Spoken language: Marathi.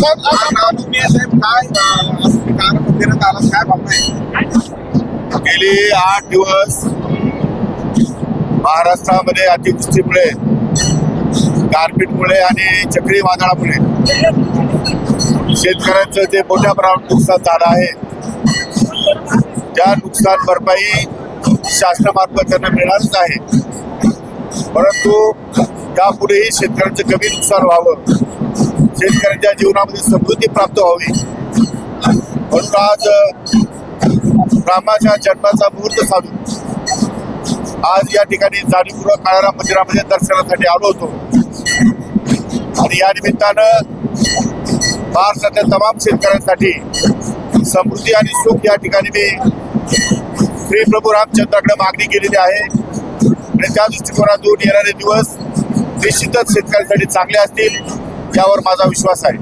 साहेब साहेब काय मंदिरात आला काय आठ दिवस महाराष्ट्रामध्ये अतिवृष्टीमुळे गारपीटमुळे आणि चक्री वादळामुळे शेतकऱ्यांचं जे मोठ्या प्रमाणात नुकसान झालं आहे त्या नुकसान भरपाई शासनामार्फत त्यांना मिळणारच आहे. परंतु त्यापुढेही शेतकऱ्यांचं कमी नुकसान व्हावं शेतकऱ्यांच्या जीवनामध्ये समृद्धी प्राप्त व्हावी. म्हणून आज रामाच्या जन्माचा मुहूर्त साधून आज या ठिकाणी जाणीवपूर्वक काळाराम मंदिरामध्ये दर्शनासाठी आलो होतो. आणि या निमित्तानं महाराष्ट्रातल्या तमाम शेतकऱ्यांसाठी समृद्धी आणि सुख या ठिकाणी मी श्री प्रभू रामचंद्राकडे मागणी केलेली आहे. आणि त्या दृष्टिकोनातून येणारे दिवस निश्चितच शेतकऱ्यांसाठी चांगले असतील. यावर माझा विश्वास आहे.